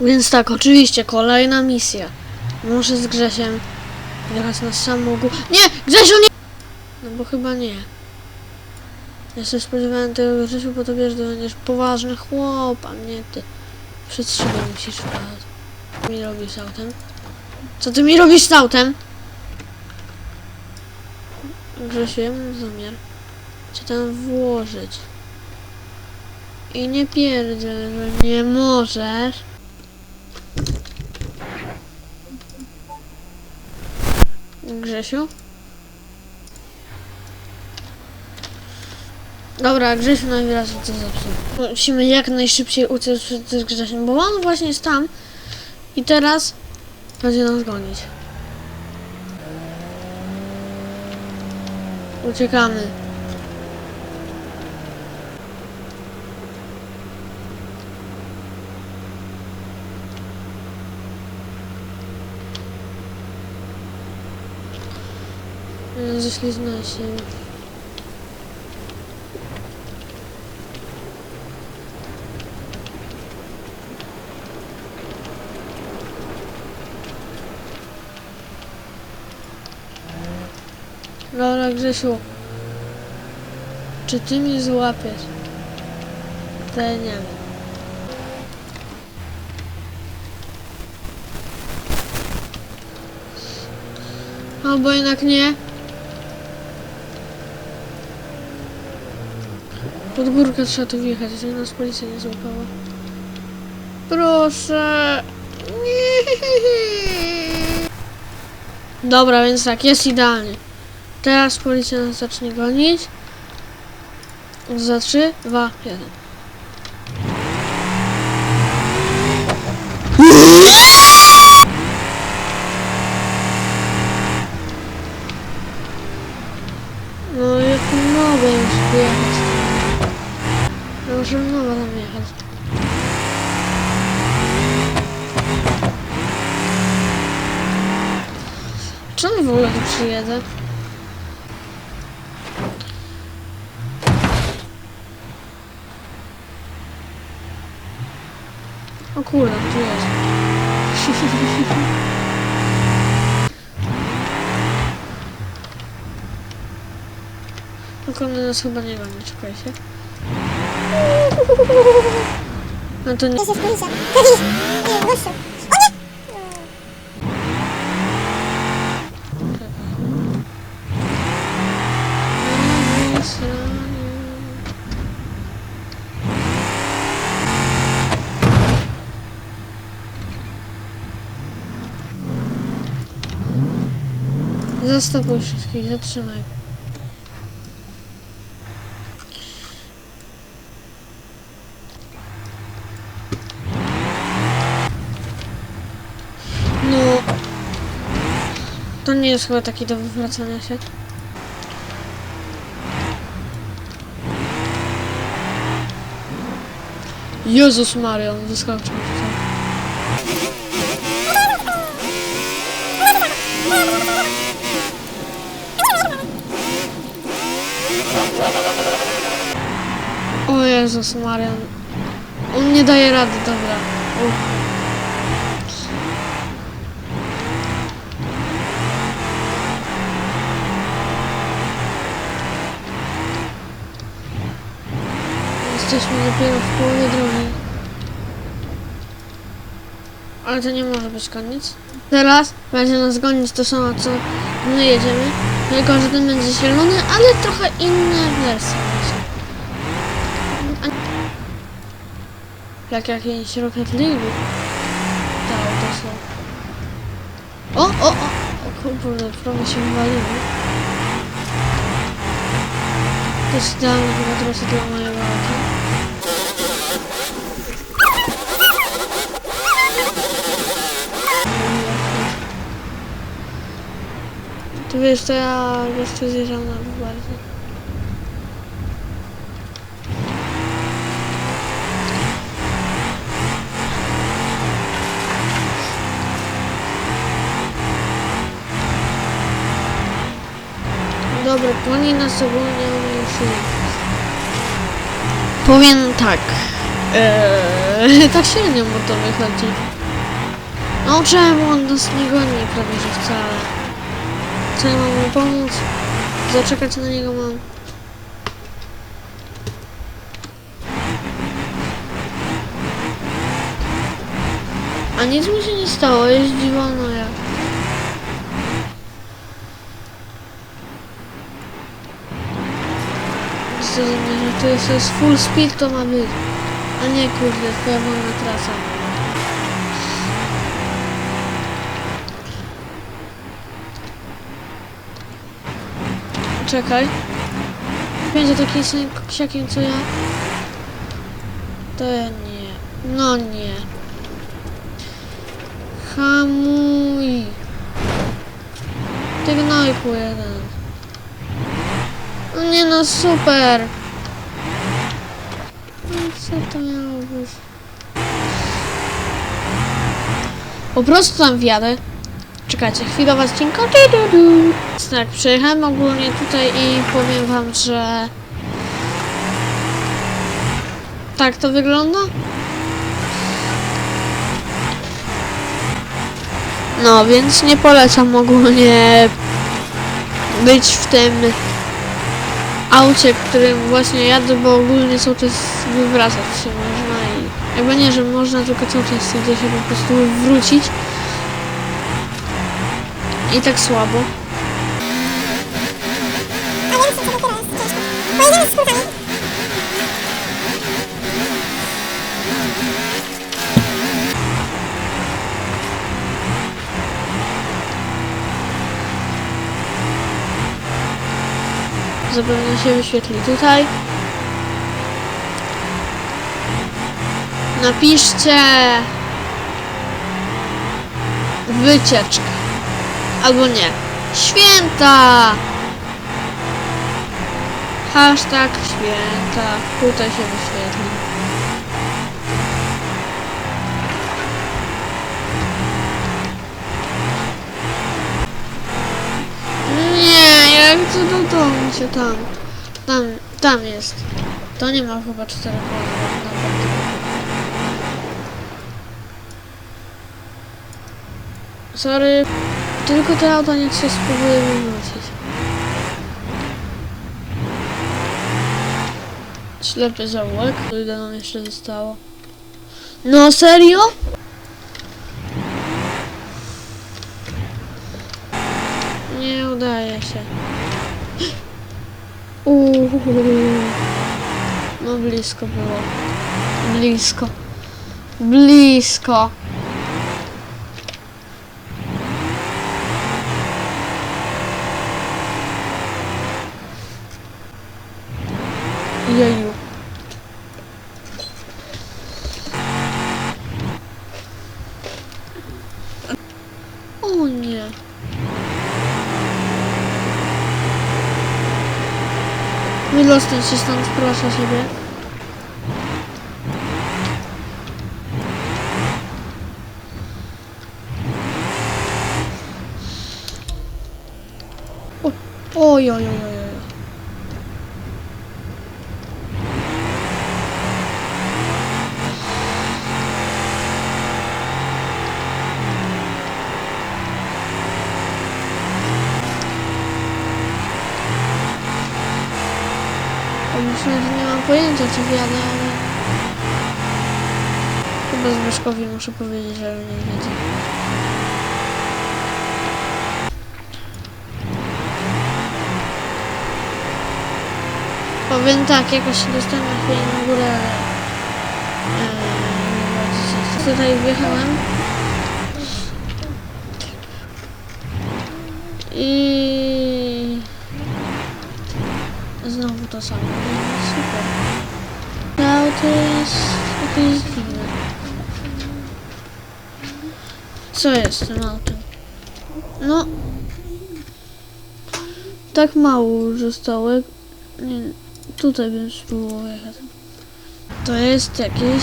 Więc tak, oczywiście, kolejna misja. Muszę z Grzesiem jechać na samochód. Nie! Grzesiu, nie! No bo chyba nie. Ja się spodziewałem tego, Grzesiu, bo to wiesz, że będziesz poważny chłop, a nie ty. Przed szybę musisz wpadać. Co mi robisz z autem? Co ty mi robisz z autem? Grzesiu, ja mam zamiar cię tam włożyć. I nie pierdziel, że nie możesz. Grzesiu? Dobra, Grzesiu najwyraźniej to zepsuł. Musimy jak najszybciej uciec przed Grzesiem, bo on właśnie jest tam i teraz będzie nas gonić. Uciekamy. Ześliznę się. Dobra, Grzesiu. Czy ty mnie złapiesz? To ja nie wiem. Albo jednak nie. Pod górkę trzeba tu wjechać, żeby nas policja nie złapała. Proszę. Dobra, więc tak, jest idealnie. Teraz policja nas zacznie gonić. Za 3, 2, 1. No jak mogę już wyjechać tam. No tam jechać. Czemu w ogóle tu przyjedę? O kurde, tu jest. Tylko one nas chyba nie goni, czekajcie. No to nie... Jest policja. Nie, gościu. O nie! Zastopuj wszystkich, zatrzymaj. No. To nie jest chyba taki do wywracania się. Jezus Maria, on wyskoczył tutaj. O Jezus Maria. On nie daje rady, dobra. Uff. Jesteśmy dopiero w połowie drogi. Ale to nie może być koniec. Teraz będzie nas gonić to samo, co my jedziemy. Tylko, że ten będzie zielony, ale trochę inna wersja Jak jakiś Rocket League. Te auta są. O, o, o! O kurde, prawie się. To jest idealna chyba trasa dla mojego. Wiesz, to ja wiesz, co zjeżdżam na dół bardziej. Dobra, nas ogólnie już nie. Powiem tak. Eee, tak średnio mu to wychodzi. No czemu on nas nie goni prawie że wcale? Co ja mam mu pomóc? Zaczekać na niego mam. A nic mi się nie stało, jest dziwono jak. Mnie, że to jest full speed to ma być. A nie kurde, twoja wolna trasa. Czekaj. Będzie taki sam koksiakiem co ja. To nie. No nie. Hamuj. Ty gnojku jeden. No nie no, super. No co to miało być? Po prostu tam wjadę. Czekajcie, chwilowa odcinka. Tak, przyjechałem ogólnie tutaj i powiem wam, że... Tak to wygląda? No, więc nie polecam ogólnie być w tym aucie, którym właśnie jadę, bo ogólnie cały czas wywracać się można i jakby nie, że można tylko cały czas gdzieś się po prostu wrócić i tak słabo. Zapewne się wyświetli tutaj. Napiszcie wycieczka. Albo nie. Święta! Hashtag święta. Tutaj się wyświetli. Nie, ja chcę do domu się tam. Tam, tam jest. To nie ma chyba czterech. Sorry, tylko te auto niech się spróbuje wywrócić. Ślepy zaułek, ile nam jeszcze zostało? No serio? Nie udaje się. Uuu. No blisko było. Blisko. Blisko. Jeju. O nie. Wydostać się stąd, proszę siebie. Oj, oj, oj, oj. Myślę, że nie mam pojęcia, czy wjadę, ale... Chyba Zbyszkowi muszę powiedzieć, że nie wiedzie. Powiem tak, jakoś się dostałem na chwilę na górę, ale... Eee, tutaj wjechałem. I... Znowu to samo. Super. No to jest jakieś dziwne. Co jest z tym autem? No. Tak mało już zostało. Nie, tutaj bym spróbował jechać. To jest jakieś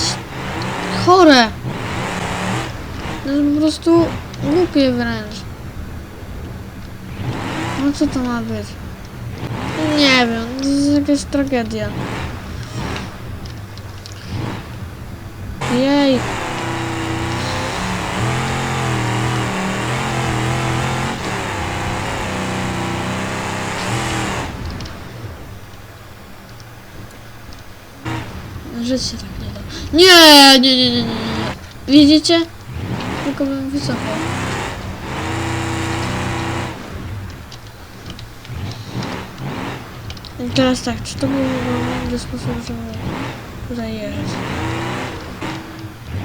chore. To jest po prostu głupie wręcz. No co to ma być? Nie wiem, to jest jakaś tragedia. Jej! Żyć się tak nie da. Nie, nie, nie, nie, nie. Widzicie? Tylko bym wycofał. Teraz tak, czy to był normalny sposób, żeby tutaj jechać?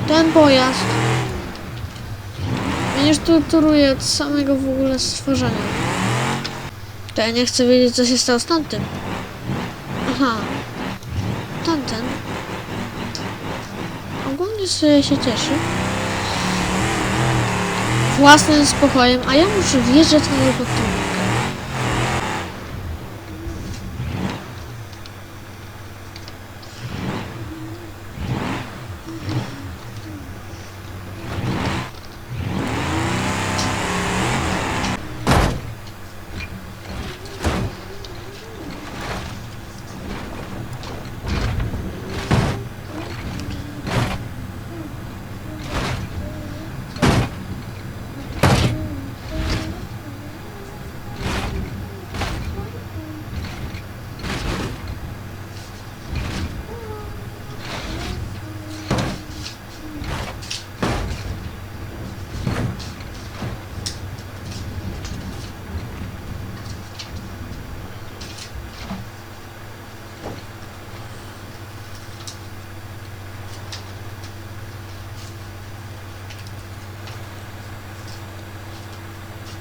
Ten pojazd mnie strukturuje od samego w ogóle stworzenia. To ja nie chcę wiedzieć, co się stało z tamtym. Aha. Tamten. Ogólnie sobie się cieszy. Własnym spokojem, a ja muszę wjeżdżać na jego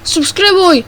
Subskrybuj!